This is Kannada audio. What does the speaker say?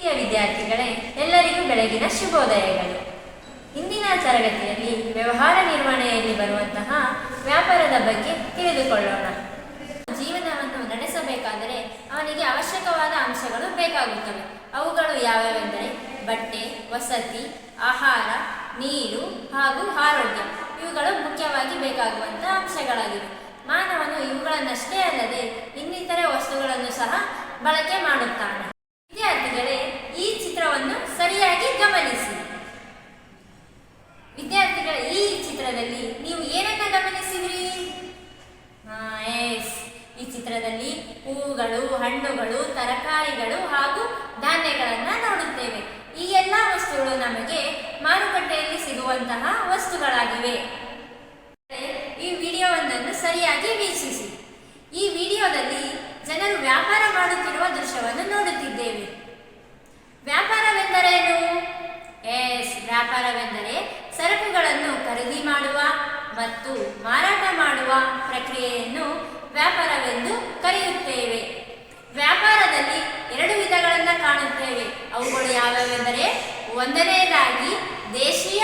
ಪ್ರಿಯ ವಿದ್ಯಾರ್ಥಿಗಳೇ, ಎಲ್ಲರಿಗೂ ಬೆಳಗಿನ ಶುಭೋದಯಗಳು. ಇಂದಿನ ತರಗತಿಯಲ್ಲಿ ವ್ಯವಹಾರ ನಿರ್ವಹಣೆಯಲ್ಲಿ ಬರುವಂತಹ ವ್ಯಾಪಾರದ ಬಗ್ಗೆ ತಿಳಿದುಕೊಳ್ಳೋಣ. ಜೀವನವನ್ನು ನಡೆಸಬೇಕಾದರೆ ಅವನಿಗೆ ಅವಶ್ಯಕವಾದ ಅಂಶಗಳು ಬೇಕಾಗುತ್ತವೆ. ಅವುಗಳು ಯಾವ್ಯಾವೆಂದರೆ ಬಟ್ಟೆ, ವಸತಿ, ಆಹಾರ, ನೀರು ಹಾಗೂ ಆರೋಗ್ಯ. ಇವುಗಳು ಮುಖ್ಯವಾಗಿ ಬೇಕಾಗುವಂತಹ ಅಂಶಗಳಾಗಿವೆ. ಮಾನವನು ಇವುಗಳನ್ನಷ್ಟೇ ಅಲ್ಲದೆ ಇನ್ನಿತರೆ ವಸ್ತುಗಳನ್ನು ಸಹ ಬಳಕೆ ಮಾಡುತ್ತಾನೆ. ಚಿತ್ರದಲ್ಲಿ ನೀವು ಏನನ್ನ ಗಮನಿಸಿದ್ರಿ? ಈ ಚಿತ್ರದಲ್ಲಿ ಹೂವುಗಳು ಹಣ್ಣುಗಳು, ತರಕಾರಿಗಳು ಹಾಗೂ ಧಾನ್ಯಗಳನ್ನ ನೋಡುತ್ತೇವೆ. ಈ ಎಲ್ಲ ವಸ್ತುಗಳು ನಮಗೆ ಮಾರುಕಟ್ಟೆಯಲ್ಲಿ ಸಿಗುವಂತಹ ವಸ್ತುಗಳಾಗಿವೆ. ಈ ವಿಡಿಯೋವೊಂದನ್ನು ಸರಿಯಾಗಿ ವೀಕ್ಷಿಸಿ. ಈ ವಿಡಿಯೋದಲ್ಲಿ ಜನರು ವ್ಯಾಪಾರ ಮಾಡುತ್ತಿರುವ ದೃಶ್ಯವನ್ನು ನೋಡುತ್ತಿದ್ದೇವೆ. ವ್ಯಾಪಾರವೆಂದರೇನು? ಎಸ್, ವ್ಯಾಪಾರವೆಂದರೆ ಮತ್ತು ಮಾರಾಟ ಮಾಡುವ ಪ್ರಕ್ರಿಯೆಯನ್ನು ವ್ಯಾಪಾರವೆಂದು ಕರೆಯುತ್ತೇವೆ. ವ್ಯಾಪಾರದಲ್ಲಿ ಎರಡು ವಿಧಗಳನ್ನು ಕಾಣುತ್ತೇವೆ. ಅವುಗಳು ಯಾವ್ಯಾವೆಂದರೆ ಒಂದನೇದಾಗಿ ದೇಶೀಯ